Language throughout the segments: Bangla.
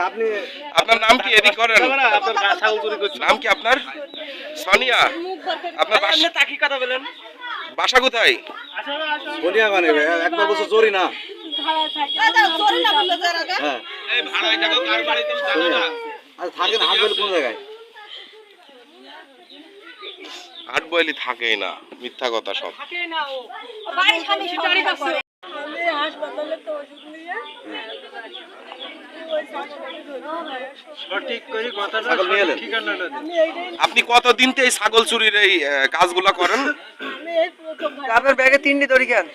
আপনি আপনার নাম কি? এদিক করেন। নাম কি আপনার? সোনিয়া। আপনার বাস- বাসা কোথায়? সোনিয়া মানে একবার বছর চোরি না। হ্যাঁ। সোনিয়া আচ্ছা থাকেন হাত কোন জায়গায়? আট বয়লি থাকেই না মিথ্যা কথা সব। আমি হাসপাতালে তো ওষুধ নিয়ে আপনি কতদিন থেকে এই ছাগল চুরির এই কাজগুলা করেন? আপনার ব্যাগে তিনটি দড়ি কেন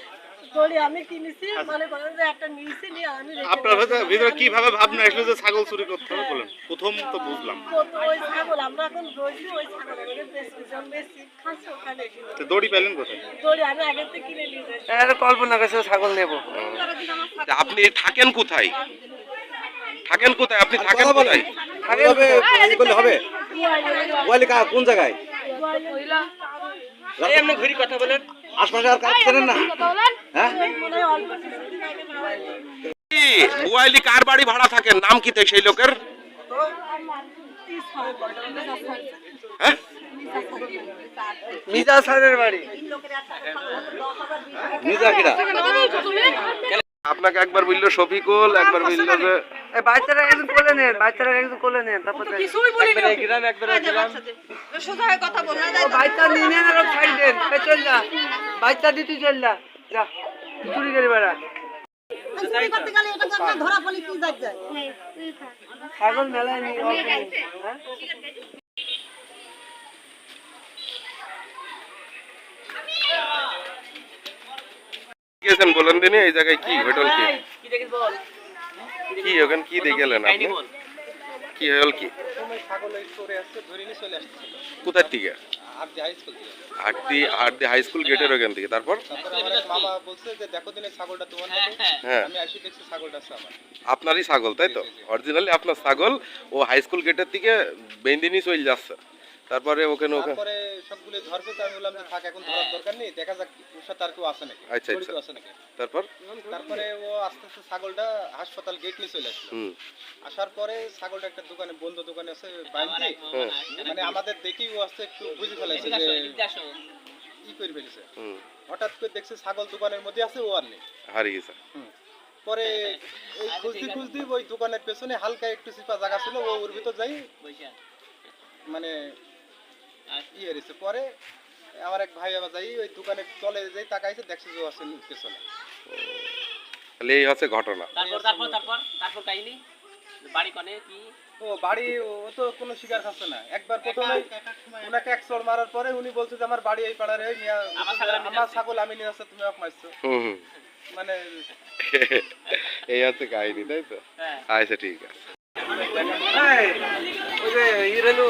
দড়ি আমি কিনেছি মানে করেন যে একটা নিয়েছি নিয়ে আমি আপনার ভিতরে ভিতরে কীভাবে ভাবনা আসলো যে ছাগল চুরি করতে হবে বলেন? প্রথম তো বুঝলাম। ওই ছাগল আমরা এখন রয়েছি ওই ছাগল আমাকে বেশি জন বেশি খাচ্ছে ওখানে। তো দড়ি পেলেন কোথায়? দড়ি আমি আগের থেকে কিনে নিয়ে যাই। এটা কল্পনা করছে ছাগল নেব। তা আপনি থাকেন কোথায়? থাকেন কোথায়? আপনি থাকেন কথা বলেন। কোথায়? হবে ই করলে হবে? কা- কোন জায়গায়? এমনি ঘুরি কথা বলেন। আশপাশে আর কাজ করেন না? হ্যাঁ মনে হয়? মোবাইলি কার বাড়ি ভাড়া থাকেন নাম কি সেই লোকের? হ্যাঁ? মিজা স্যারের বাড়ি। নিজা কিরা? আপনাকে একবার বলল শফিকুল একবার বলল যে বাচ্চারা একজন কোলে নেন বাচ্চারা একজন কোলে নেন তারপর গ্রাম একবার গ্রাম। ও বাচ্চা নিয়ে নেন আর ছাড়ি দেন। চল যা। বাচ্চা দিতে চল যা। যা চুরি করে বেড়া। ছাগল মেলায় নিয়ে, হ্যাঁ? বলেন দিনে এই জায়গায় কি হোটেল কি? কি ওখানে কি দেখে গেলেন আপনি? কি হল কি? কোথার থেকে? আটটি আটটি হাই স্কুল গেটের ওখান থেকে তারপর? মামা বলছে যে দেখো দিনে ছাগলটা তোমার নাকি হ্যাঁ আছে আমার। আপনারই ছাগল তাই তো? অরিজিনালি আপনার ছাগল ও হাই স্কুল গেটের থেকে বেন্দিনী চলে যাচ্ছে। তারপরে তারপরে সবগুলো ধরবে তো আমি বললাম যে থাক এখন ধরার দরকার নেই দেখা যাক ওর সাথে আর কেউ আছে নাকি? আচ্ছা, আচ্ছা। আছে নাকি? তারপর? তারপরে ও আস্তে আস্তে ছাগলটা হাসপাতাল গেট নিয়ে চলে আসলো। আসার পরে ছাগলটা একটা দোকানে বন্ধ দোকানে আছে বাইন্দি মানে আমাদের ও আস্তে একটু বুঝে ফেলাইছে যে ই করে ফেলেছে। হঠাৎ করে দেখছে ছাগল দোকানের মধ্যে আছে ও আর নেই। হারিয়ে গেছে। পরে এই খুঁজতে খুঁজতে ওই দোকানের পেছনে হালকা একটু চিপা জায়গা ছিল ও ওর ভিতর যাই মানে ইয়ে রয়েছে। পরে আমার এক ভাই আবার যাই ওই দোকানে চলে যাই তাকাইছে দেখছে যে পেছনে। তাহলে এই হচ্ছে ঘটনা। তারপর তারপর তারপর তারপর কাহিনী? বাড়ি কনে কি? ও বাড়ি ও তো কোনো শিকার খাচ্ছে না। একবার প্রথমে ওনাকে এক চড় মারার পরে উনি বলছে যে আমার বাড়ি এই পাড়ার এই নিয়া আমার ছাগল আমি নিয়ে আসছে। তুমি আমাকে মারছো। হুম হুম। মানে এই হচ্ছে কাহিনী তাই তো? হ্যাঁ। আচ্ছা ঠিক আছে। ওই যে ইরেলু